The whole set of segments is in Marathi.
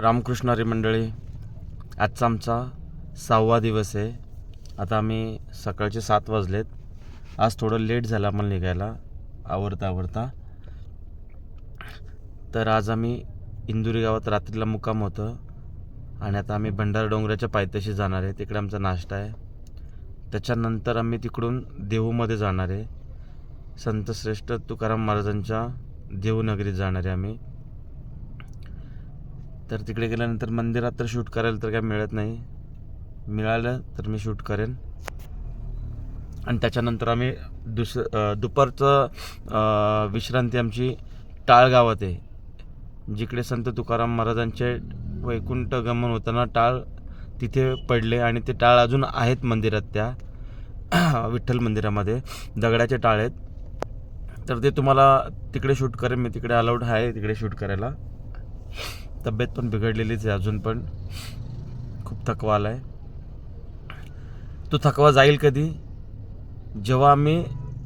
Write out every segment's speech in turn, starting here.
रामकृष्णारी मंडळी आजचा आमचा सहावा दिवस आहे. आता आम्ही सकाळचे सात वाजलेत. आज थोडं लेट झालं आम्हाला निघायला आवडता आवडता तर आज आम्ही इंदुरी गावात रात्रीला मुक्काम होतं आणि आता आम्ही भंडारा डोंगराच्या पायथ्याशी जाणार आहे. तिकडे आमचा नाश्ता आहे. त्याच्यानंतर आम्ही तिकडून देहूमध्ये जाणार आहे. संतश्रेष्ठ तुकाराम महाराजांच्या देहूनगरीत जाणार आहे आम्ही. तर तिकडे गेल्यानंतर मंदिरात तर शूट करायला तर काय मिळत नाही. मिळालं तर मी शूट करेन. आणि त्याच्यानंतर आम्ही दुस दुपारचं विश्रांती आमची टाळ गावात आहे. जिकडे संत तुकाराम महाराजांचे वैकुंठ गमन होताना टाळ तिथे पडले आणि ते टाळ अजून आहेत मंदिरात त्या विठ्ठल मंदिरामध्ये. दगडाचे टाळ आहेत. तर ते तुम्हाला तिकडे शूट करेन. मी तिकडे अलाउड आहे तिकडे शूट करायला. तब्येत पण बिघडलेलीच आहे अजून पण. खूप थकवा आला आहे तो थकवा जाईल कधी? जेव्हा आम्ही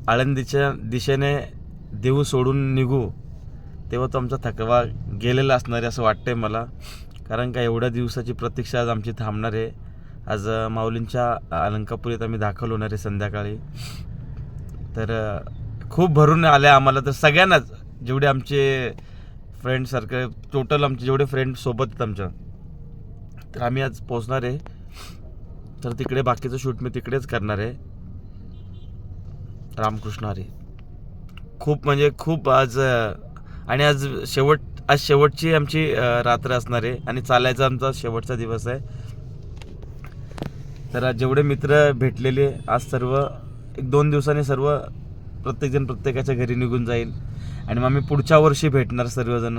आळंदीच्या दिशेने देऊ सोडून निघू तेव्हा तो आमचा थकवा गेलेला असणार आहे असं वाटतंय मला. कारण का एवढ्या दिवसाची प्रतीक्षा आज आमची थांबणार आहे. आज माऊलींच्या अलंकापुरीत आम्ही दाखल होणार आहे संध्याकाळी. तर खूप भरून आल्या आम्हाला. तर सगळ्यांनाच जेवढे आमचे फ्रेंड टोटल आमचे जेवढे फ्रेंड सोबत आहेत आमच्या तर आम्ही आज पोचणार आहे. तर तिकडे बाकीचं शूट मी तिकडेच करणार आहे. रामकृष्ण हरी. खूप म्हणजे खूप आज आणि आज शेवट आज शेवटची आमची रात्र असणार आहे आणि चालायचा आमचा शेवटचा दिवस आहे. तर आज जेवढे मित्र भेटलेले आज सर्व एक दोन दिवसांनी सर्व प्रत्येकजण प्रत्येकाच्या घरी निघून जाईल. आणि मग आम्ही पुढच्या वर्षी भेटणार सर्वजण.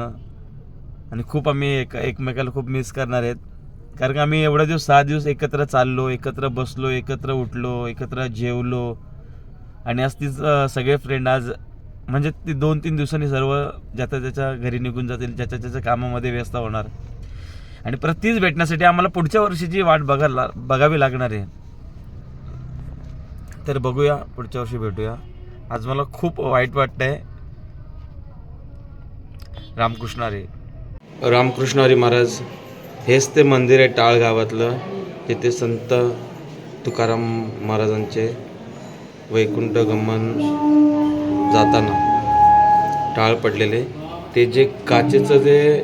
आणि खूप आम्ही एक एकमेकाला खूप मिस करणार आहेत. कारण का आम्ही एवढ्या दिवस सहा दिवस एकत्र चाललो एकत्र बसलो एकत्र उठलो एकत्र जेवलो. आणि आज तीच सगळे फ्रेंड आज म्हणजे ती दोन तीन दिवसांनी सर्व ज्याच्या त्याच्या घरी निघून जातील ज्याच्या त्याच्या कामामध्ये व्यस्त होणार. आणि परत तीच भेटण्यासाठी आम्हाला पुढच्या वर्षीची वाट बघायला बघावी लागणार आहे. तर बघूया पुढच्या वर्षी भेटूया. आज मला खूप वाईट वाटतं आहे रामकृष्ण हरी. रामकृष्ण हरी महाराज हेच ते मंदिर आहे टाळ गावातलं तिथे संत तुकाराम महाराजांचे वैकुंठ गमन जाताना टाळ पडलेले. ते जे काचेचं जे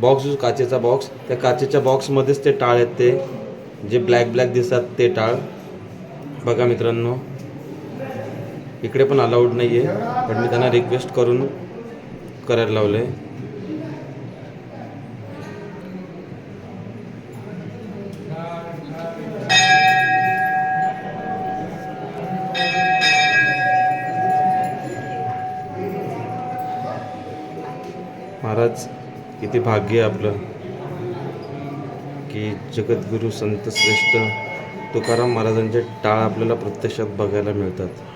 बॉक्स काचेचा बॉक्स त्या काचेच्या बॉक्समध्येच ते टाळ आहेत ते. जे ब्लॅक ब्लॅक दिसतात ते टाळ. बघा मित्रांनो इकडे पण अलाउड नाही आहे पण मी त्यांना रिक्वेस्ट करून करायला लावलं आहे महाराज किती भाग्य आहे आपलं की जगद्गुरू संत श्रेष्ठ तुकाराम महाराजांचे टाळ आपल्याला प्रत्यक्षात बघायला मिळतात.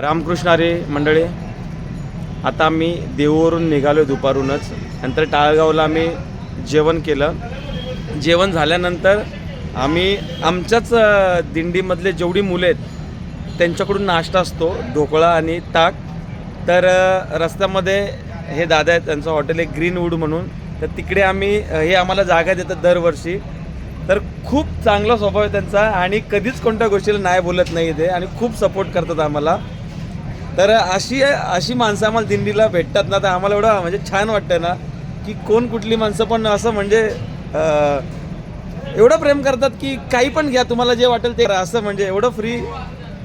रामकृष्णारी मंडळी आता आम्ही देऊवरून निघालो दुपारूनच. नंतर टाळगावला आम्ही जेवण केलं. जेवण झाल्यानंतर आम्ही आमच्याच दिंडीमधले जेवढी मुलं आहेत त्यांच्याकडून नाश्ता असतो ढोकळा आणि ताक. तर रस्त्यामध्ये हे दादा आहेत त्यांचं हॉटेल आहे ग्रीनवूड म्हणून. तर तिकडे आम्ही हे आम्हाला जागा देतात दरवर्षी. तर खूप चांगला स्वभाव आहे त्यांचा आणि कधीच कोणत्या गोष्टीला नाही बोलत नाही ते आणि खूप सपोर्ट करतात आम्हाला. तर अशी अशी माणसं आम्हाला दिंडीला भेटतात ना तर आम्हाला एवढं म्हणजे छान वाटतं ना की कोण कुठली माणसं पण असं म्हणजे एवढं प्रेम करतात की काही पण घ्या तुम्हाला जे वाटेल ते. असं म्हणजे एवढं फ्री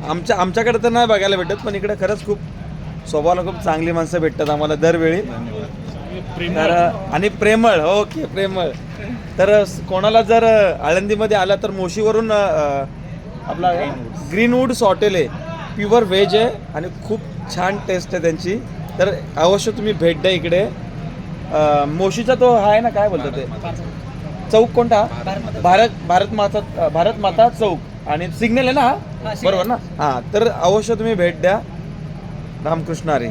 आमच्या आमच्याकडे तर नाही बघायला भेटत पण इकडे खरंच खूप स्वभावाला खूप चांगली माणसं भेटतात आम्हाला दरवेळी. तर आणि प्रेमळ ओके प्रेमळ. तर कोणाला जर आळंदीमध्ये आला तर मोशीवरून आपला ग्रीनवूड्स हॉटेल आहे प्युअर व्हेज आहे आणि खूप छान टेस्ट आहे त्यांची. तर अवश्य तुम्ही भेट द्या इकडे. अं, मोशीचा तो हा आहे ना काय बोलतात ते? चौक कोणता? भारत भारत माता भारत माता चौक. आणि सिग्नल आहे ना हा? बरोबर ना? हा तर अवश्य तुम्ही भेट द्या. रामकृष्ण हरी.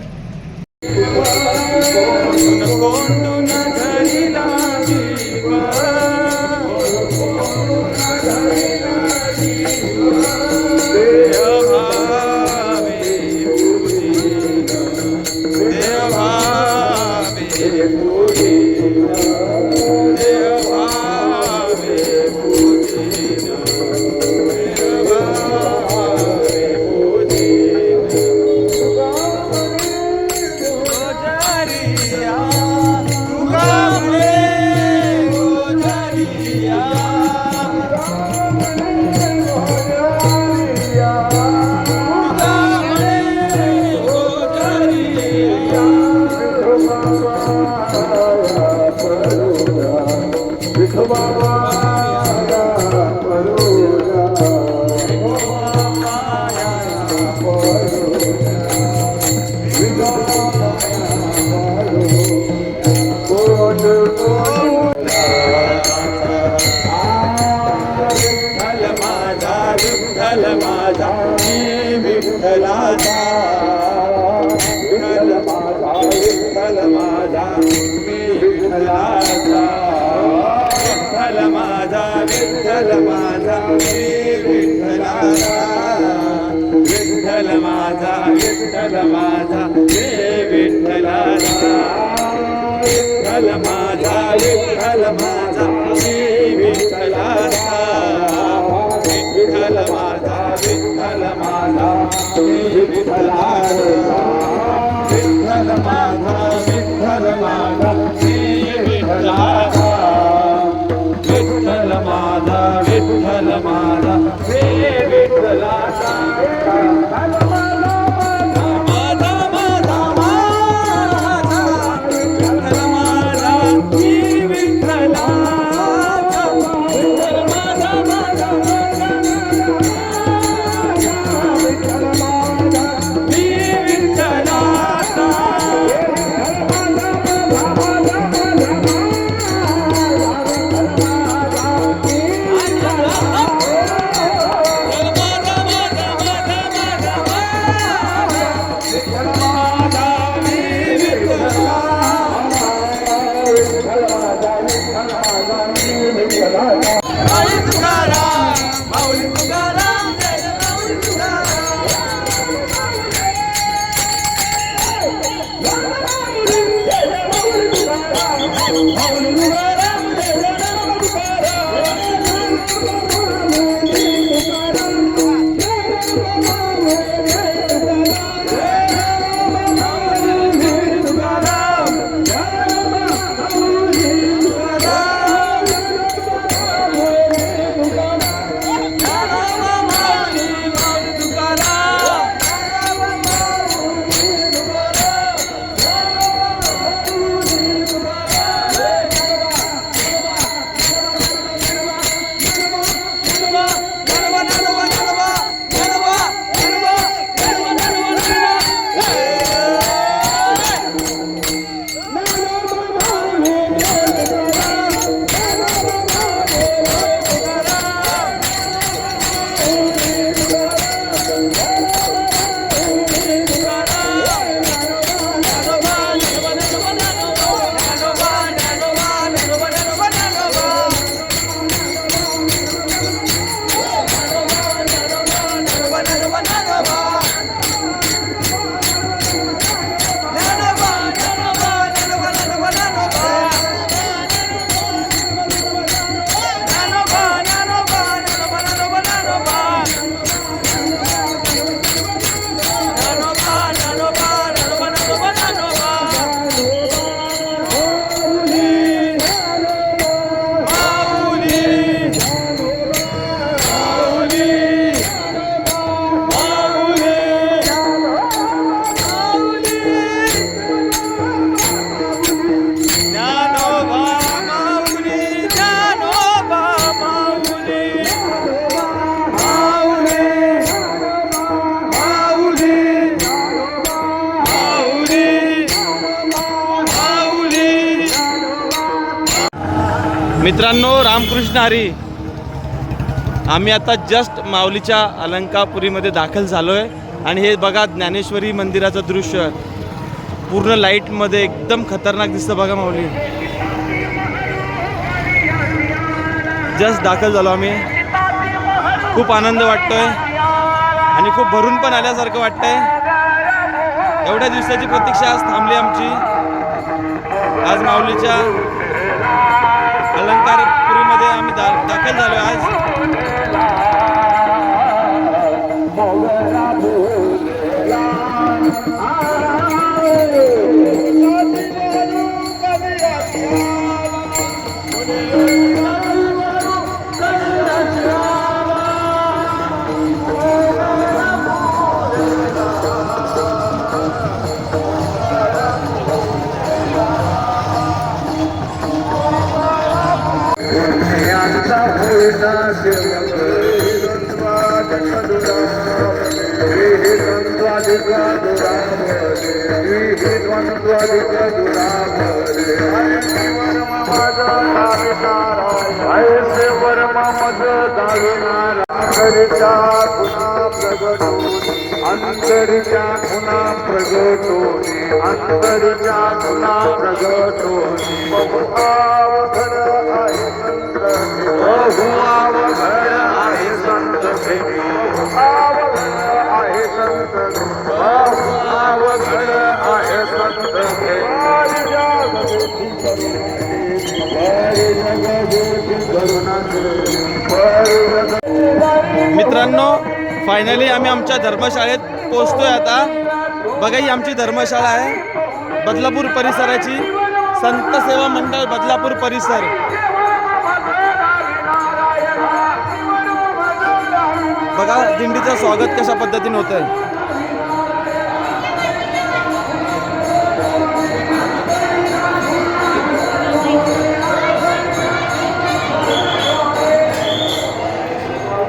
విఠల మాధా విఠల మాధా శ్రీ విఠల విఠల మాధా విఠల మాధా శ్రీ విఠల విఠల మాధా. मित्रांनो रामकृष्ण हरी. आम्ही आता जस्ट माऊलीच्या अलंकापुरीमध्ये दाखल झालो आहे आणि हे बघा ज्ञानेश्वरी मंदिराचं दृश्य. पूर्ण लाईटमध्ये एकदम खतरनाक दिसतं बघा माऊली. जस्ट दाखल झालो आम्ही. खूप आनंद वाटतोय. आणि खूप भरून पण आल्यासारखं वाटतंय. एवढ्या दिवसाची प्रतीक्षा आज थांबली आमची. आज माऊलीच्या अलंकारपुरीमध्ये आम्ही दा दाखल झालो आज अंतरचा खुना प्रगटोनी अंतरचा खुना प्रगटोनी अंतरचा खुना प्रगटोनी बहुआवघड आहे संत बहुआवघड आहे संत बहुआवघड आहे संत मित्रांनो फायनली आम्ही आमच्या धर्मशाळेत पोचतोय आता. बघा ही आमची धर्मशाळा आहे. बदलापूर परिसराची संत सेवा मंडळ बदलापूर परिसर. बघा दिंडीचं स्वागत कशा पद्धतीने होत आहे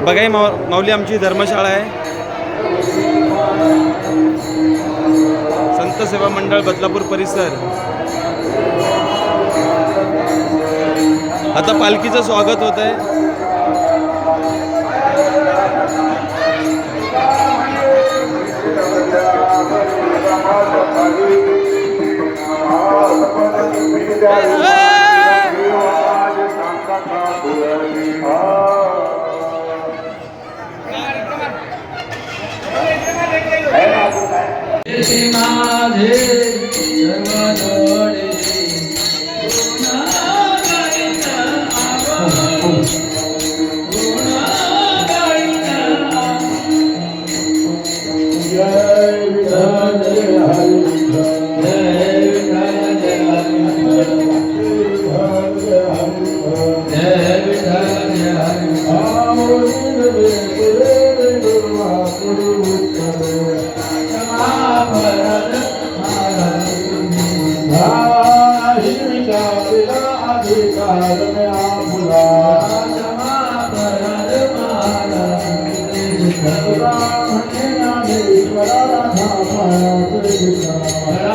बघा ही माऊ माऊली आमची धर्मशाळा आहे. संत सेवा मंडळ बदलापूर परिसर. आता पालखीचं स्वागत होत आहे. Shri Mahadev સર્વદોષ Hare Krishna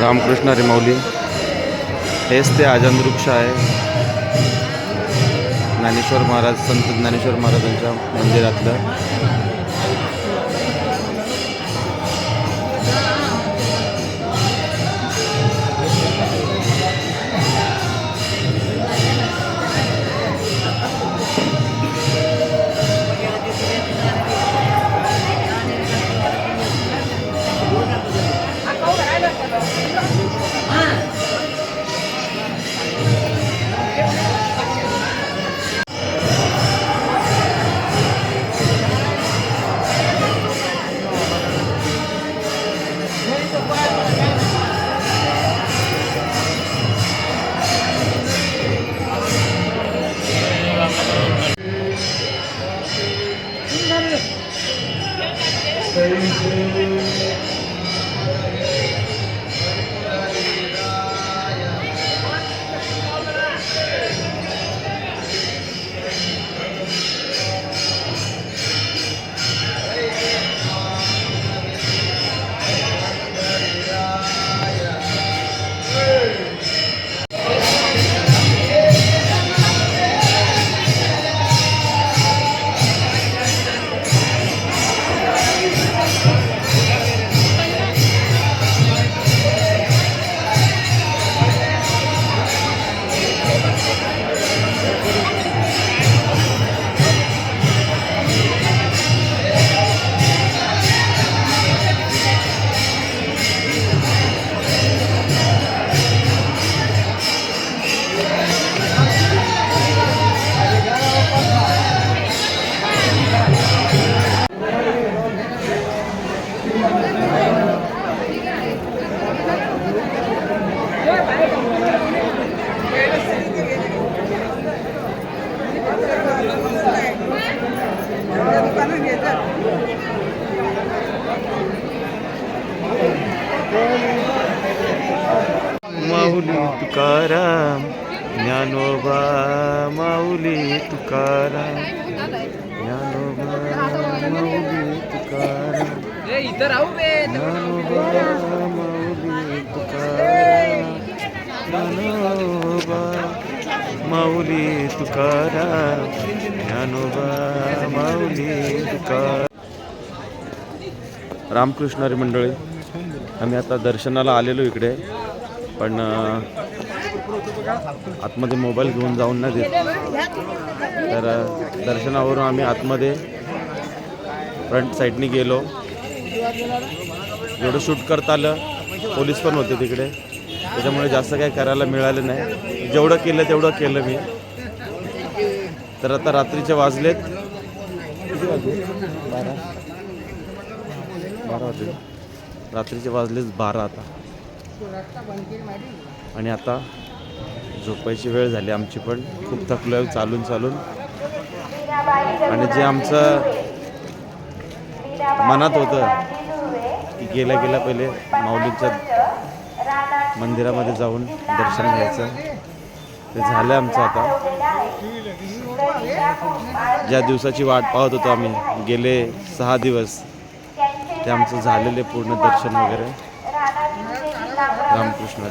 Ramakrishna रिमौली. हेच ते आजान वृक्ष आहे. ज्ञानेश्वर महाराज संत ज्ञानेश्वर महाराजांच्या मंदिरातलं. Sempre ज्ञानोबा माऊली तुकाराम ज्ञानोबा माऊली तुकाराम ज्ञानोबा माऊली तुकाराम रामकृष्णारी मंडळी आम्ही आता दर्शनाला आलेलो इकडे पण आतमध्ये मोबाईल घेऊन जाऊन नाही देत. तर दर्शनावरून आम्ही आतमध्ये फ्रंट साईडनी गेलो. एवढं शूट करता आलं. पोलीस पण होते तिकडे. त्याच्यामुळे जास्त काही करायला मिळालं नाही. जेवढं केलं तेवढं केलं मी. तर आता रात्रीचे वाजलेत. किती वाजले बारा बारा वाजले. रात्रीचे वाजलेच बारा आता. आणि आता झोपायची वेळ झाली आमची पण. खूप थकलो आहे चालून चालून. आणि जे आमचं मनात होतं गेल्या गेल्या पहिले माऊलींच्या मंदिरामध्ये जाऊन दर्शन घ्यायचं. ते झालं आमचं आता. ज्या दिवसाची वाट पाहत होतो आम्ही गेले सहा दिवस ते आमचं झालेले पूर्ण दर्शन वगैरे रामकृष्ण